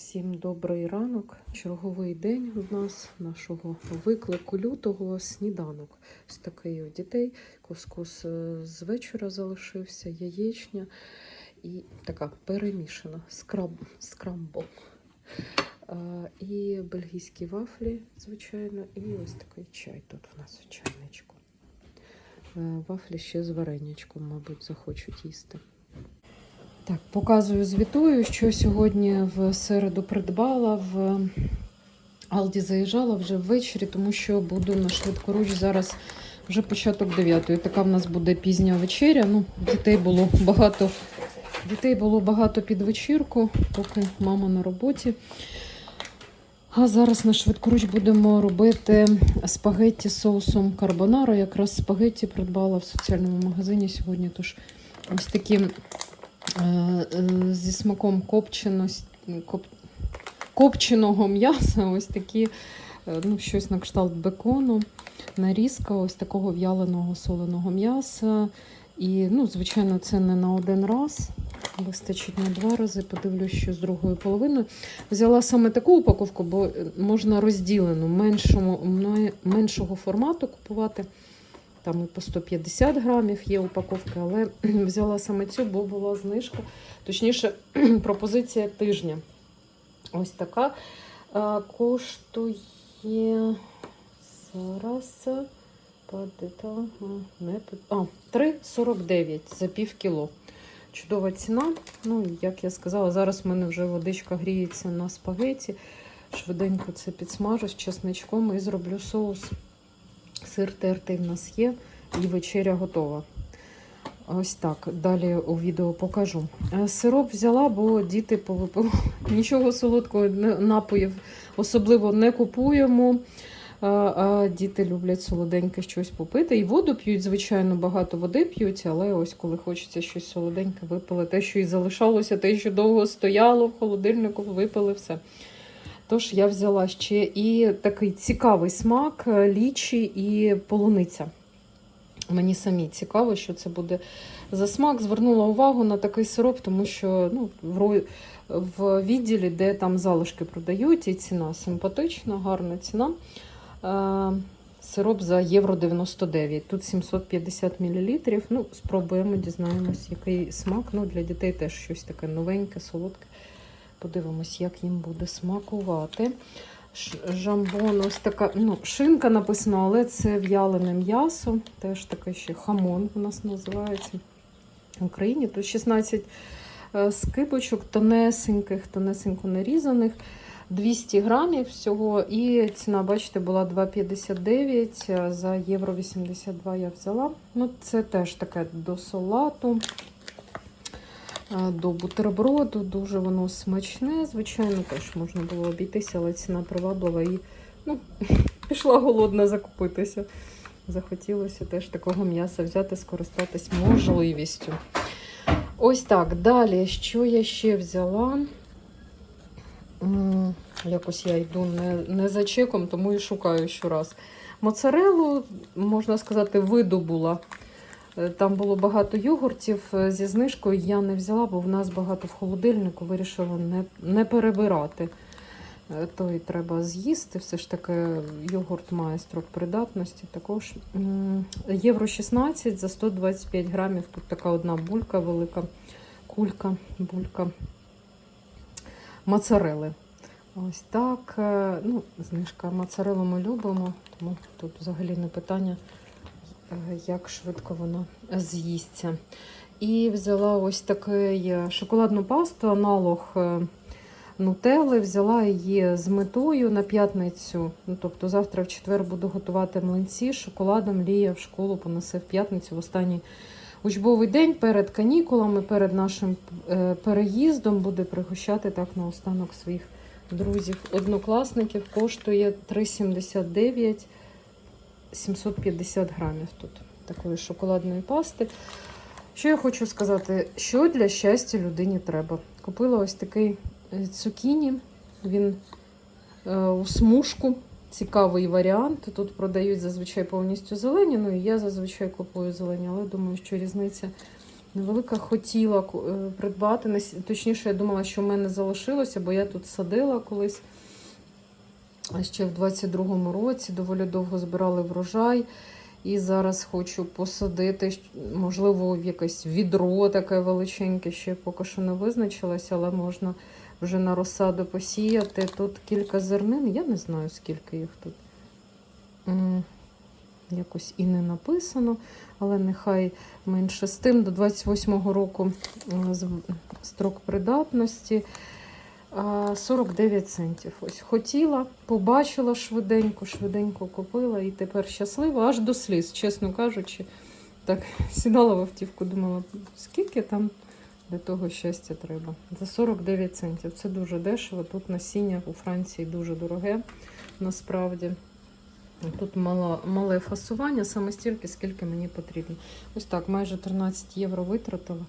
Всім добрий ранок. Черговий день у нас нашого виклику лютого сніданок. Ось такий у дітей. Кускус е, з вечора залишився, яєчня і така перемішана скраб, скрамбл. Е, І бельгійські вафлі, звичайно, і ось такий чай тут у нас чайничку. Е, Вафлі ще з варенячком, мабуть, захочуть їсти. Так, показую, звітую, що сьогодні в середу придбала в Алді заїжджала вже ввечері, тому що буду на швидкоруч зараз вже початок 9. Така в нас буде пізня вечеря. Ну, дітей було багато. Дітей було багато під вечірку, поки мама на роботі. А зараз на швидкоруч будемо робити спагетті з соусом карбонаро. Якраз спагетті придбала в соціальному магазині сьогодні. Тож ось такі зі смаком коп, копченого м'яса. Ось такі, е, ну, щось на кшталт бекону, нарізка ось такого в'яленого соленого м'яса. І, ну, звичайно, це не на один раз. Вистачить на два рази. Подивлюсь, що з другою половиною. Взяла саме таку упаковку, бо е, можна розділену меншому, меншого формату купувати. Там і по 150 грамів є упаковки, але взяла саме цю, бо була знижка. Точніше, пропозиція тижня. Ось така. Коштує зараз. Не а, 3,49 за пів кіло. Чудова ціна. Ну, як я сказала, зараз в мене вже водичка гріється на спагеті. Швиденько це підсмажу з чесничком і зроблю соус. Сир тертий в нас є, і вечеря готова. Ось так. Далі у відео покажу. Е, Сироп взяла, бо діти повипили. Нічого солодкого напоїв особливо не купуємо. А, а діти люблять солоденьке щось попити. І воду п'ють, звичайно, багато води п'ють, але ось коли хочеться щось солоденьке, випили те, що і залишалося, те, що довго стояло в холодильнику, випили все. Тож я взяла ще і такий цікавий смак е, лічі і полуниця. Мені самі цікаво, що це буде за смак. Звернула увагу на такий сироп, тому що ну, в, в відділі, де там залишки продають, і ціна симпатична, гарна ціна. Е, Сироп за євро 99. Тут 750 мл. Ну, спробуємо, дізнаємось, який смак. Ну, для дітей теж щось таке новеньке, солодке. Подивимось, як їм буде смакувати. Жамбон, ось така, ну, шинка написано, але це в'ялене м'ясо. Теж таке ще хамон у нас називається в Україні. Тут 16 е, скибочок, тонесеньких, тонесенько нарізаних. 200 грамів всього. І ціна, бачите, була 2,59 а за євро 82 я взяла. Ну, це теж таке до салату, е, до бутерброду. Дуже воно смачне. Звичайно, теж можна було обійтися, але ціна приваблива і ну, пішла голодна закупитися. Захотілося теж такого м'яса взяти, скористатись можливістю. Ось так. Далі, що я ще взяла? Якось я йду не, не за чеком, тому і шукаю щораз. Моцарелу, можна сказати, видобула. Е, Там було багато йогуртів е, зі знижкою. Я не взяла, бо в нас багато в холодильнику. Вирішила не, не перебирати. Е, То і треба з'їсти. Все ж таки йогурт має строк придатності. Також євро 16 за 125 грамів. Тут така одна булька велика, кулька, булька моцарели. Ось так. Ну, знижка моцарелу ми любимо, тому тут взагалі не питання, як швидко вона з'їсться. І взяла ось такий шоколадну пасту, аналог е, нутели. Взяла її з метою на п'ятницю. Ну, тобто завтра в четвер буду готувати млинці з шоколадом. Лія в школу понесе в п'ятницю в останній учбовий день перед канікулами, перед нашим е, переїздом буде пригощати так наостанок своїх друзів, однокласників. Коштує 3,79 750 грамів тут такої шоколадної пасти. Що я хочу сказати, що для щастя людині треба. Купила ось такий е, цукіні, він е, у смужку. Цікавий варіант. Тут продають зазвичай повністю зелені. Ну і я зазвичай купую зелені, але думаю, що різниця Невелика хотіла е, придбати. Точніше, я думала, що в мене залишилося, бо я тут садила колись. Ще в 22-му році доволі довго збирали врожай. І зараз хочу посадити, можливо, в якесь відро таке величеньке, ще поки що не визначилася, але можна вже на розсаду посіяти. Тут кілька зернин, я не знаю, скільки їх тут. Якось і не написано, але нехай менше з тим. До 28-го року з- строк придатності. А, 49 центів. Ось хотіла, побачила швиденько, швиденько купила і тепер щаслива, аж до сліз, чесно кажучи. Так сідала в автівку, думала, скільки там для того щастя треба. За 49 центів. Це дуже дешево. Тут насіння у Франції дуже дороге, насправді. Тут мало, мале фасування, саме стільки, скільки мені потрібно. Ось так, майже 13 євро витратила,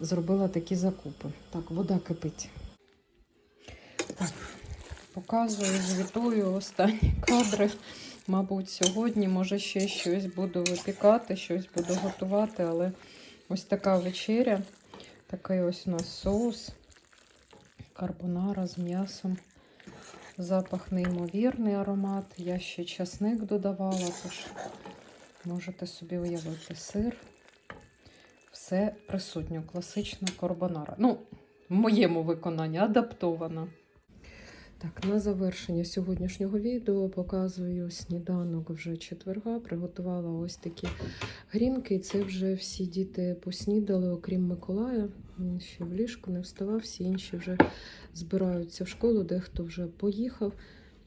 зробила такі закупи. Так, вода кипить. Так, показую, звітую останні кадри. Мабуть, сьогодні, може, ще щось буду випікати, щось буду готувати, але ось така вечеря. Такий ось у нас соус, карбонара з м'ясом. Запах неймовірний аромат. Я ще часник додавала, тож можете собі уявити сир. Все присутньо, класична карбонара. Ну, в моєму виконанні адаптована. Так, на завершення сьогоднішнього відео показую сніданок вже четверга. Приготувала ось такі грінки. Це вже всі діти поснідали, окрім Миколая. Він ще в ліжку не вставав, всі інші вже збираються в школу, дехто вже поїхав.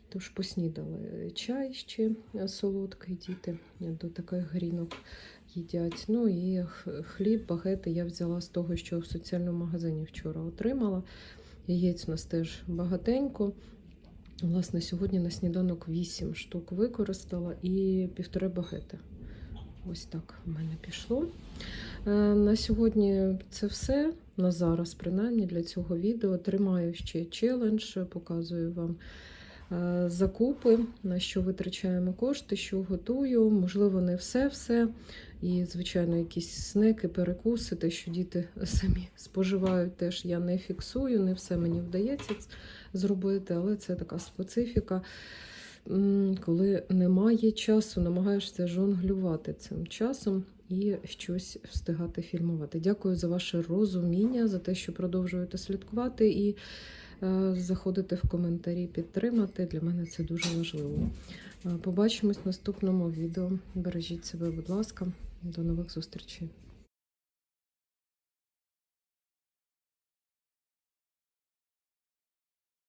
Тож поснідали чай ще солодкий діти до таких грінок їдять. Ну і хліб, багети я взяла з того, що в соціальному магазині вчора отримала. Яєць у нас теж багатенько. Власне, сьогодні на сніданок 8 штук використала і півтори багети. Ось так в мене пішло. Е, На сьогодні це все. На зараз, принаймні, для цього відео. Тримаю ще челендж, показую вам закупи, на що витрачаємо кошти, що готую. Можливо, не все-все. І, звичайно, якісь снеки, перекуси, те, що діти самі споживають, теж я не фіксую, не все мені вдається зробити, але це така специфіка. Коли немає часу, намагаєшся жонглювати цим часом і щось встигати фільмувати. Дякую за ваше розуміння, за те, що продовжуєте слідкувати і е, заходити в коментарі, підтримати. Для мене це дуже важливо. Е, Побачимось в наступному відео. Бережіть себе, будь ласка. До нових зустрічей.